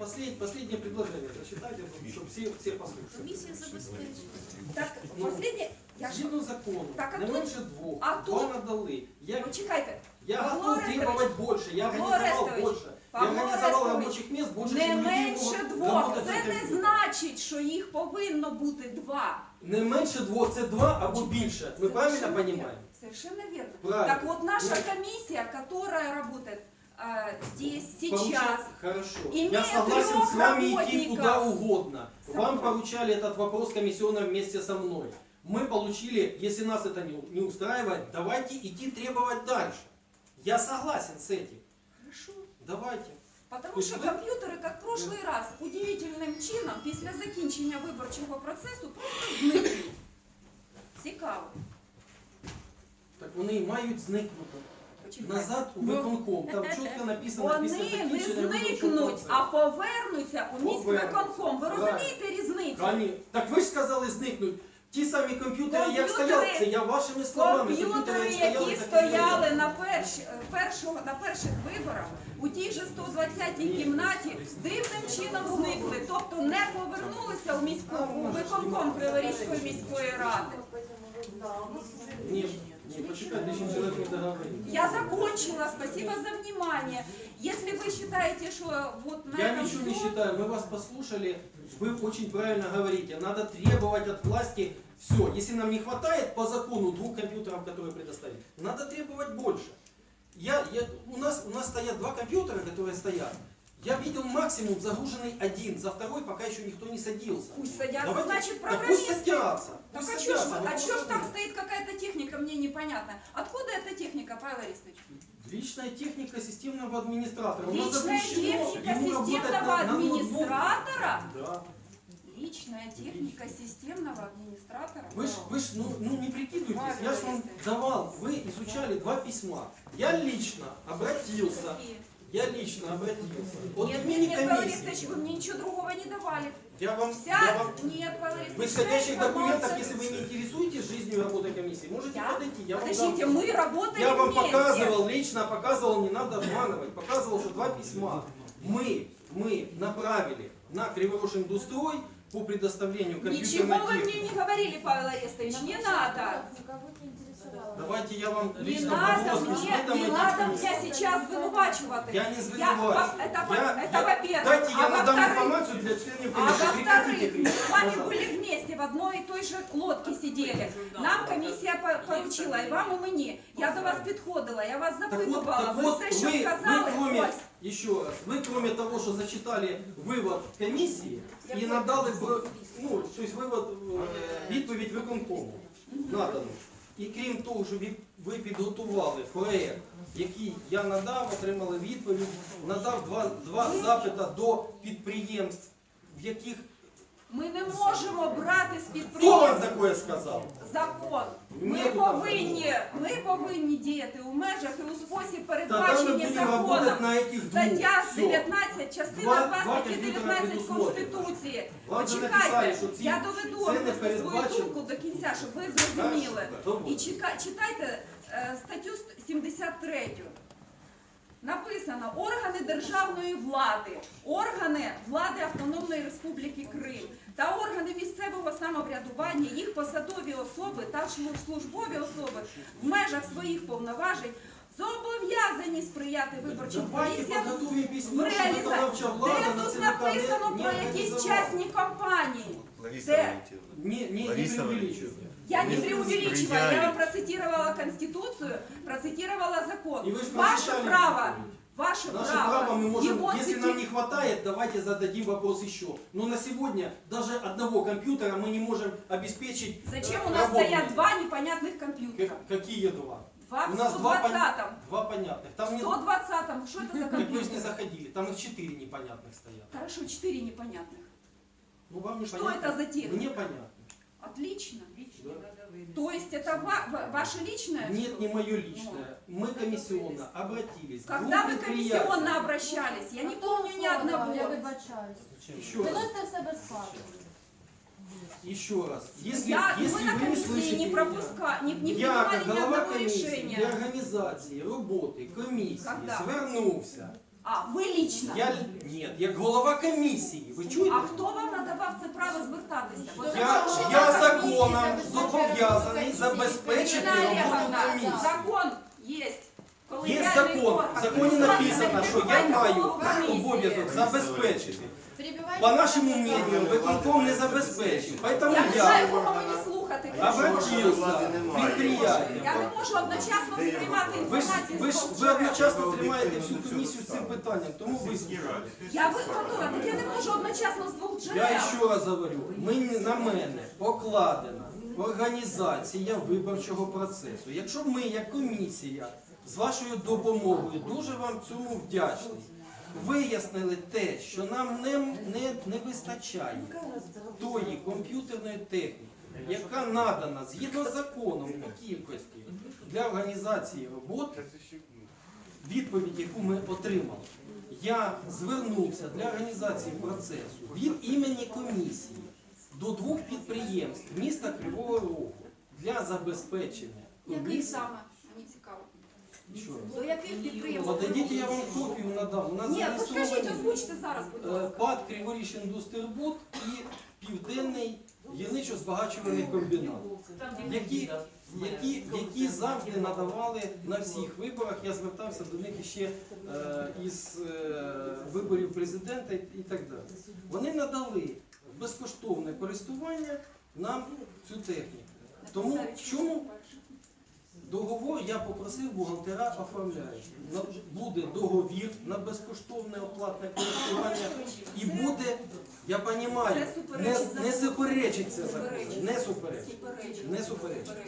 Послед- последнее предложение зачитайте, чтобы все, все послушали. Комісія забезпечує. Так, Ну, я ж Згідно закону, Так, а не тут- менше двох, а два тут- надали. Я, почекайте. я Павло готов Арестович, требовать больше, я Павло организовал больше. Я Павло организовал Арестович, рабочих мест больше, Не чем людей менше двох. Це не компьютером. значить, що їх повинно бути два. Не менше двох, це два або більше. Ми правильно Совершенно понимаем? верно. Совершенно верно. Правильно. Так вот наша Ну. комиссия, которая работает здесь, Поруча- сейчас, Хорошо. имея Я согласен трех с вами идти работников. куда угодно. Вам Согласна. поручали этот вопрос комиссионно вместе со мной. Мы получили, если нас это не, не устраивает, давайте идти требовать дальше. Я согласен с этим. Хорошо. Давайте. Потому Ви що ж- комп'ютери, як в прошлий раз, удивительним чином після закінчення виборчого процесу просто зникли. Цікаво. Так вони і мають зникнути. Назад у виконком. Там чітко написано Вони не закінчення зникнуть, а повернуться у міськвиконком. Ви розумієте різницю? Кані- Так ви ж сказали зникнуть. Ті самі комп'ютери, як Комп'ютери- стояли, це я вашими словами. Комп'ютери, як які так і стояли на, перш, першого, на перших виборах, у тій же 120-й кімнаті дивним чином зникли, тобто не повернулися у міську у виконком Криворізької міської ради. Ні, ні, почекайте, ще чоловік не договорив. Я закончила, спасибо за внимание. Если вы считаете, что вот на Я этом ничего не всё- считаю, мы вас послушали, вы очень правильно говорите, надо требовать от власти все. Если нам не хватает по закону двух компьютеров, которые предоставили, надо требовать больше. Я, я, у, нас, у нас стоят два компьютера, которые стоят. Я видел максимум загруженный один, за второй пока еще никто не садился. Пусть садятся, Давайте- значит, так пусть программисты. садятся. Так пусть а что ж, садятся, а чё ж там стоит какая-то техника, мне непонятно. Откуда эта техника, Павел Арестович? Личная техника системного администратора. Личная техника системного на- на администратора? Да. Личная техника системного администратора? Вы ж, вы ж ну, ну не прикидывайтесь, Павел я ж вам давал, вы изучали два письма. Я лично обратился, Какие? Я лично обратился. От Нет, нет, нет, Павел. Арестович, вы мне ничего другого не давали. Я вам, Вся... я вам Нет, Павел Арестович, в исходящих документах, если вы не интересуетесь жизнью и работой комиссии, можете Я? подойти. Я вам, Подождите, дам. мы работаем я вам вместе. показывал, лично показывал, не надо обманывать, показывал, что два письма мы, мы направили на Криворож Индустрой по предоставлению компьютерной Ничего вы мне не говорили, Павел Арестович, не надо. Никого не интересовало. Давайте я вам Не лично надо вопрос мне, задам не этим надо комиссиям. меня сейчас звинувачувати. Я не Я- звинувачиваю. это во- Я- это я- во-первых. Дайте А я надам во-вторых- информацию для членов А комиссии. во-вторых, Прекратите мы кричать, с вами пожалуйста. были вместе в одной и той же лодке сидели. Нам комісія по- поручила, і вам, і мені. Я до вас підходила, я вас Так вот, запитувала. так Ви вот, все, що вы, вы сказали, кроме, ось. еще раз, вы кроме того, что зачитали вывод комиссии и надали, б- ну, то есть вывод, е, відповідь виконкому надану. І крім того, що ви, підготували проєкт, який я надав, отримали відповідь, надав два, два запита до підприємств, в яких Ми не можемо брати з хто вам підприємств таке сказав? закон. Ми повинні, ми повинні діяти у межах і у спосіб передбачені законом. Стаття Все. 19, частина Два- 2 два статті 19. Конституції. Почекайте, я доведу свою думку до кінця, щоб ви зрозуміли. І читайте е, статтю 73. Написано органи державної влади, органи влади Автономної Республіки Крим та органи місцевого самоврядування, їх посадові особи та службові особи в межах своїх повноважень зобов'язані сприяти виборчим Давайте комісіям подготовим в письмо, щоб реалізації. виконавча влада Де на тут ЦВК написано не- про не якісь організувала. частні компанії? Лариса Де? Валентиновна, Не, не, не Лариса преувеличивайте. Я не Вы преувеличиваю, я сприяли. вам процитировала Конституцию, процитировала закон. И вы же Ваше пообещали право, відповідь. ваше Наше право, право мы можем, его если цити- нам не хватает, давайте зададим вопрос еще. Но на сегодня даже одного компьютера мы не можем обеспечить Зачем э, у нас работу. стоят два непонятных компьютера? Как- Какие два? У нас два, пон- 120-м. два понятных. Там В нет, 120-м. Что это за как вы же не компьютер? заходили, там их четыре непонятных стоят. Хорошо, четыре непонятных. Ну вам не Что понятно? это за техника? Мне понятно. Отлично. Да. То есть это ва- ва- ваше личное? Нет, не мое личное. Мы комиссионно обратились. к Когда двум вы предприятиям. комиссионно обращались? Я не помню ни Я одного. вибачаюсь. Еще раз. Виносите все безплатно. Еще раз. Если, Я, если мы на вы не комиссии слышите не меня, пропуска, не, не я, принимали як ни голова одного комісії решения. для організації роботи комісії Когда? звернувся А А, ви лічно. Я ні, як голова комісії. Ви чуєте? А хто вам надавав це право звертатися? Бо це Я, право я голова законом комісії. зобов'язаний забезпечити Ірина роботу Олеговна, комісії. закон є. Є закон, в законі написано, що я маю обов'язок забезпечити. По нашому мнению, виконком не забезпечив. Поэтому Я не знаю, я кого мені слухати. обратився в предприятие. Я не можу одночасно сприймати Ви ж, інформацію. ви з ж двох ви джерел. одночасно тримаєте всю комісію з цим питанням, тому ви Я виправдала, так я не можу одночасно з двох джерел. Я ще раз говорю, мені, на мене покладена організація виборчого процесу. Якщо ми, як комісія, з вашою допомогою, дуже вам цьому вдячний, вияснили те, що нам не, не, не вистачає тої комп'ютерної техніки, яка надана згідно з законом у кількості для організації роботи, відповідь, яку ми отримали. Я звернувся для організації процесу від імені комісії до двох підприємств міста Кривого Рогу для забезпечення Який саме? Що? До яких підприємств? Подадіть, я вам копію надам. У нас Ні, ну скажіть, зареєстровані озвучте зараз, будь е, ласка. ПАД Криворіж Індустрибуд і Південний гірничо-збагачувальний комбінат, які, які, які завжди надавали на всіх виборах. Я звертався до них ще е, із е, виборів президента і і так далі. Вони надали безкоштовне користування нам цю техніку. Тому в чому договор я попросив бухгалтера оформляють. Буде договір на безкоштовне оплатне користування і буде, я розумію, не, не суперечить це закон, не. Суперечить. Не суперечить.